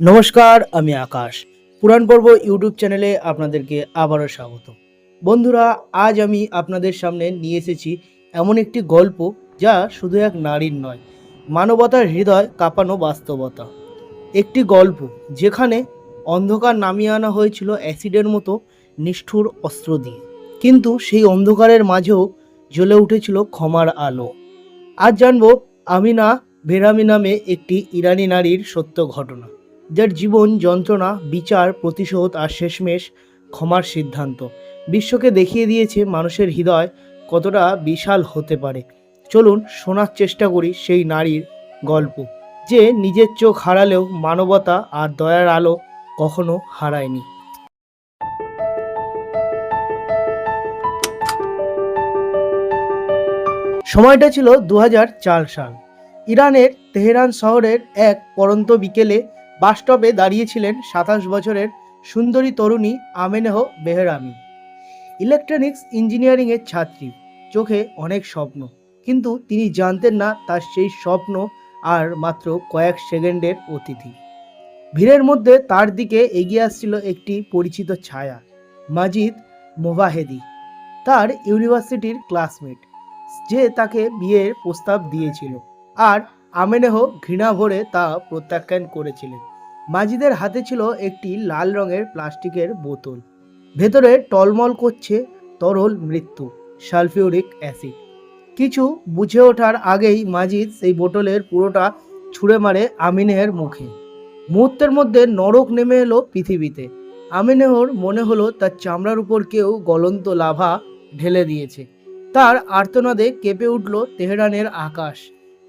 নমস্কার, আমি আকাশ। পুরাণ পর্ব ইউটিউব চ্যানেলে আপনাদেরকে আবারও স্বাগত। বন্ধুরা, আজ আমি আপনাদের সামনে নিয়ে এসেছি এমন একটি গল্প যা শুধু এক নারীর নয়, মানবতার হৃদয় কাঁপানো বাস্তবতা। একটি গল্প যেখানে অন্ধকার নামিয়ে আনা হয়েছিল অ্যাসিডের মতো নিষ্ঠুর অস্ত্র দিয়ে। কিন্তু সেই অন্ধকারের মাঝেও জ্বলে উঠেছিল ক্ষমার আলো। আজ জানব আমিনা বেরামি নামে একটি ইরানি নারীর সত্য ঘটনা। যার জীবন, যন্ত্রণা, বিচার, প্রতিশোধ আর শেষমেশ ক্ষমার সিদ্ধান্ত। বিশ্বকে দেখিয়ে দিয়েছে মানুষের হৃদয় কতটা বিশাল হতে পারে। চলুন শোনার চেষ্টা করি সেই নারীর গল্প, যে নিজের চোখ হারালেও মানবতা আর দয়ার আলো কখনো হারায়নি। সময়টা ছিল দু হাজার চার সাল। ইরানের তেহরান শহরের এক পরন্ত বিকেলে বাসস্টপে দাঁড়িয়েছিলেন সাতাশ বছরের সুন্দরী তরুণী আমেনেহ বেহরামি। ইলেকট্রনিক্স ইঞ্জিনিয়ারিংয়ের ছাত্রী। চোখে অনেক স্বপ্ন। কিন্তু তিনি জানতেন না তার সেই স্বপ্ন আর মাত্র কয়েক সেকেন্ডের অতিথি। ভিড়ের মধ্যে তার দিকে এগিয়ে আসছিল একটি পরিচিত ছায়া, মাজিদ মোবাহেদি, তার ইউনিভার্সিটির ক্লাসমেট, যে তাকে বিয়ের প্রস্তাব দিয়েছিল। আর আমেনেহ ঘৃণা ভরে তা প্রত্যাখ্যান করেছিলেন। মাজিদের হাতে ছিল একটি লাল রঙের প্লাস্টিকের বোতল। ভেতরে টলমল করছে তরল মৃত্যু, সালফিউরিক অ্যাসিড। কিছু বুঝে ওঠার আগেই মাজিদ সেই বোতলের পুরোটা ছুঁড়ে মারে আমিনেহের মুখে। মুহূর্তের মধ্যে নরক নেমে এলো পৃথিবীতে। আমিনেহর মনে হলো তার চামড়ার উপর কেউ গলন্ত লাভা ঢেলে দিয়েছে। তার আর্তনাদে কেঁপে উঠল তেহরানের আকাশ।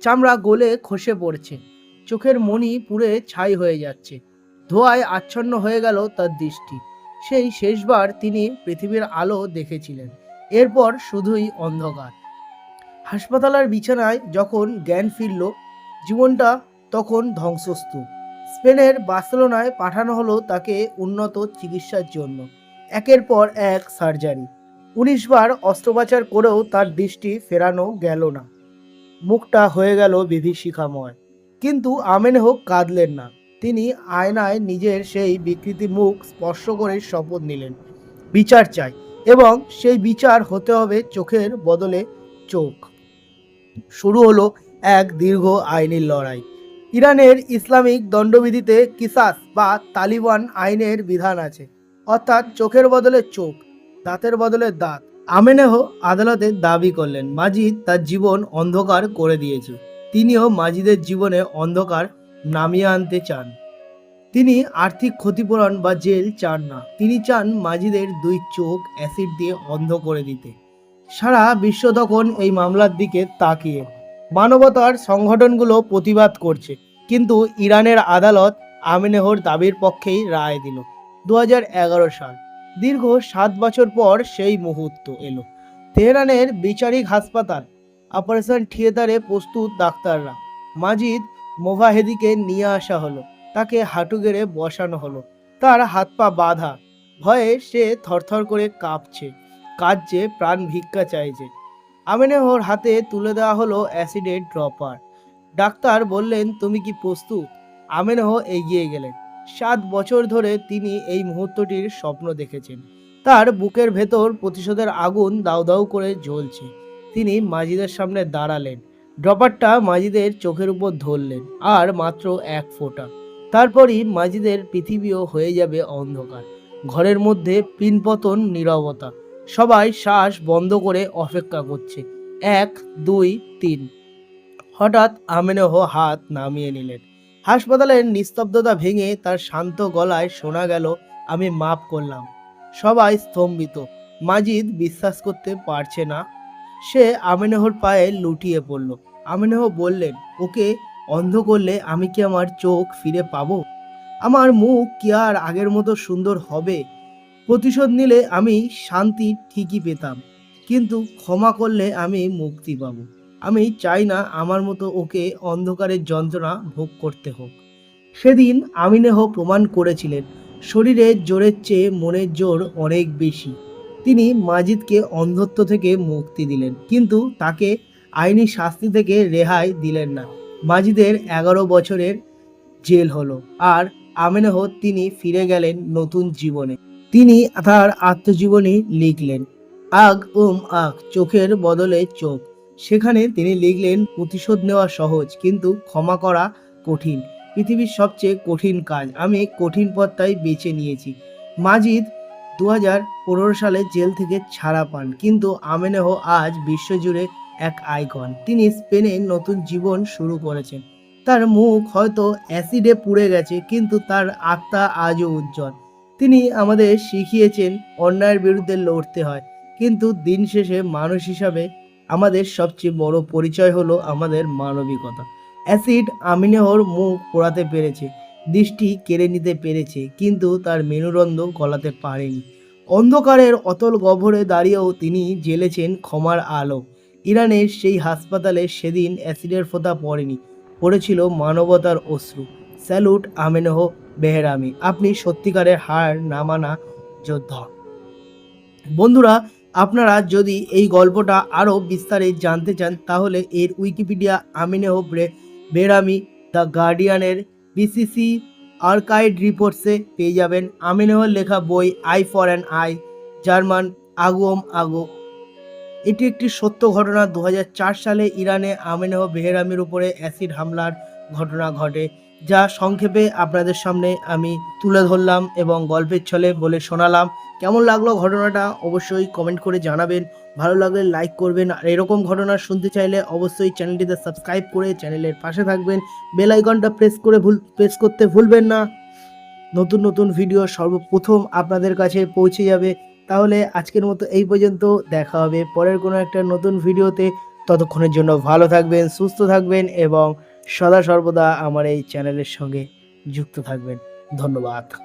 চামড়া গলে খসে পড়ছে। চোখের মণি পুড়ে ছাই হয়ে যাচ্ছে। ধোঁয়ায় আচ্ছন্ন হয়ে গেল তার দৃষ্টি। সেই শেষবার তিনি পৃথিবীর আলো দেখেছিলেন। এরপর শুধুই অন্ধকার। হাসপাতালের বিছানায় যখন জ্ঞান ফিরল, জীবনটা তখন ধ্বংসস্তূপ। স্পেনের বার্সেলোনায় পাঠানো হলো তাকে উন্নত চিকিৎসার জন্য। একের পর এক সার্জারি। উনিশ বার অস্ত্রোপচার করেও তার দৃষ্টি ফেরানো গেল না। মুখটা হয়ে গেল বিভীষিকাময়। কিন্তু আমেনেহ কাঁদলেন না। তিনি আয়নায় নিজের সেই বিকৃতি মুখ স্পর্শ করে শপথ নিলেন। বিচার চাই এবং সেই বিচার হতে হবে চোখের বদলে চোখ। শুরু হলো এক দীর্ঘ আইনি লড়াই। ইরানের ইসলামিক দণ্ডবিধিতে কিসাস বা তালিবান আইনের বিধান আছে। অর্থাৎ চোখের বদলে চোখ, দাঁতের বদলে দাঁত। আমেনেহ আদালতে দাবি করলেন, মাজিদ তার জীবন অন্ধকার করে দিয়েছে। তিনিও মাজিদের জীবনে অন্ধকার নামিয়ে আনতে চান। তিনি আর্থিক ক্ষতিপূরণ বা জেল চান না। তিনি চান মাজিদের দুই চোখ অ্যাসিড দিয়ে অন্ধ করে দিতে। সারা বিশ্ব তখন এই মামলার দিকে তাকিয়ে। মানবতার সংগঠনগুলো প্রতিবাদ করছে, কিন্তু ইরানের আদালত আমিনেহর দাবির পক্ষেই রায় দিল। দু হাজার এগারো সাল, দীর্ঘ সাত বছর পর সেই মুহূর্ত এলো। তেহরানের বিচারিক হাসপাতাল অপারেশন থিয়েটারে প্রস্তুত ডাক্তাররা। মাজিদ মোভাহেদিকে নিয়ে আসা হলো। তাকে হাঁটু গেড়ে বসানো হলো। তার হাত পা বাঁধা। ভয়ে সে থরথর করে কাঁপছে, কাঁদছে, প্রাণ ভিক্ষা চাইছে। আমিনেহর হাতে তুলে দেওয়া হলো অ্যাসিডের ড্রপার। ডাক্তার বললেন, তুমি কি প্রস্তুত? আমিনেহ এগিয়ে গেলেন। সাত বছর ধরে তিনি এই মুহূর্তটির স্বপ্ন দেখেছেন। তার বুকের ভেতর প্রতিশোধের আগুন দাউ দাউ করে জ্বলছে। তিনি মাজিদের সামনে দাঁড়ালেন। ড্রপারটা মাজিদের চোখের উপর ধরলেন, আর মাত্র এক ফোঁটা। তারপরই মাজিদের পৃথিবীও হয়ে যাবে অন্ধকার। ঘরের মধ্যে পিনপতন নীরবতা। সবাই শ্বাস বন্ধ করে অপেক্ষা করছে। এক, দুই, তিন। হঠাৎ আমেনহ হাত নামিয়ে নিলেন। হাসপাতালের নিস্তব্ধতা ভেঙে তার শান্ত গলায় শোনা গেল, আমি মাপ করলাম। সবাই স্তম্ভিত। মাজিদ বিশ্বাস করতে পারছে না সে আমিনহর পায়ে লুটিয়ে পড়ল। আমিনহ বললেন, ওকে অন্ধ করলে আমি কি আমার চোখ ফিরে পাব? আমার মুখ কি আর আগের মতো সুন্দর হবে? প্রতিশোধ নিলে আমি শান্তি ঠিকই পেতাম, কিন্তু ক্ষমা করলে আমি মুক্তি পাবো। আমি চাই না আমার মতো ওকে অন্ধকারের যন্ত্রণা ভোগ করতে হোক। সেদিন আমিনেহ প্রমাণ করেছিলেন শরীরের জোরের চেয়ে মনের জোর অনেক বেশি। তিনি মাজিদকে অন্ধত্ব থেকে মুক্তি দিলেন, কিন্তু তাকে আইনি শাস্তি থেকে রেহাই দিলেন না। মাজিদের এগারো বছরের জেল হলো, আর আমেনহ তিনি ফিরে গেলেন নতুন জীবনে। তিনি তার আত্মজীবনী লিখলেন, আগ উম আগ, চোখের বদলে চোখ। সেখানে তিনি লিখলেন, প্রতিশোধ নেওয়া সহজ, কিন্তু ক্ষমা করা কঠিন। পৃথিবীর সবচেয়ে কঠিন কাজ, আমি কঠিন পথটাই বেছে নিয়েছি। মাজিদ দু হাজার পনেরো সালে জেল থেকে ছাড়া পান। কিন্তু আমেনেহ আজ বিশ্বজুড়ে এক আইকন। তিনি স্পেনে নতুন জীবন শুরু করেছেন। তার মুখ হয়তো অ্যাসিডে পুড়ে গেছে, কিন্তু তার আত্মা আজও উজ্জ্বল। তিনি আমাদের শিখিয়েছেন অন্যায়ের বিরুদ্ধে লড়তে হয়, কিন্তু দিন শেষে মানুষ হিসাবে আমাদের সবচেয়ে বড় পরিচয় হলো আমাদের মানবিকতা। অ্যাসিড আমিনেহর মুখ পোড়াতে পেরেছে। দৃষ্টি কেড়ে নিতে পেরেছে, কিন্তু তার মেরুদণ্ড গলাতে পারেনি। অন্ধকারের অতল গহ্বরে দাঁড়িয়েও তিনি জ্বেলেছেন ক্ষমার আলো। ইরানের সেই হাসপাতালে সেদিন অ্যাসিডের ফোঁতা পড়েনি, পড়েছিল মানবতার অশ্রু। Salute, Amineh, Bahrami. আপনি সত্যিকারের হার না মানা যোদ্ধা। বন্ধুরা, আপনারা যদি এই গল্পটা আরও বিস্তারে জানতে চান, তাহলে এর উইকিপিডিয়া আমিনেহ বেরামি দ্য গার্ডিয়ানের বিসিসি আর্কাইড রিপোর্টসে পেয়ে যাবেন আমিনহর লেখা বই eye for an eye, German আগুম আগো। এটি একটি সত্য ঘটনা। দু হাজার চার সালে ইরানে আমিনহ বেহরামির উপরে অ্যাসিড হামলার ঘটনা ঘটে। যা সংক্ষেপে আপনাদের সামনে আমি তুলে ধরলাম এবং গল্পের ছলে বলে শোনালাম। কেমন লাগল ঘটনাটা? অবশ্যই কমেন্ট করে জানাবেন। ভালো লাগলে লাইক করবেন। আর এরকম ঘটনা শুনতে চাইলে অবশ্যই চ্যানেলটিতে সাবস্ক্রাইব করে চ্যানেলের পাশে থাকবেন। বেল আইকনটা প্রেস করে ভুল প্রেস করতে ভুলবেন না। নতুন নতুন ভিডিও সর্বপ্রথম আপনাদের কাছে পৌঁছে যাবে। তাহলে আজকের মতো এই পর্যন্ত। দেখা হবে পরের কোনো একটা নতুন ভিডিওতে ততক্ষণের জন্য ভালো থাকবেন, সুস্থ থাকবেন এবং সদা সর্বদা আমার এই চ্যানেলের সঙ্গে যুক্ত থাকবেন। ধন্যবাদ।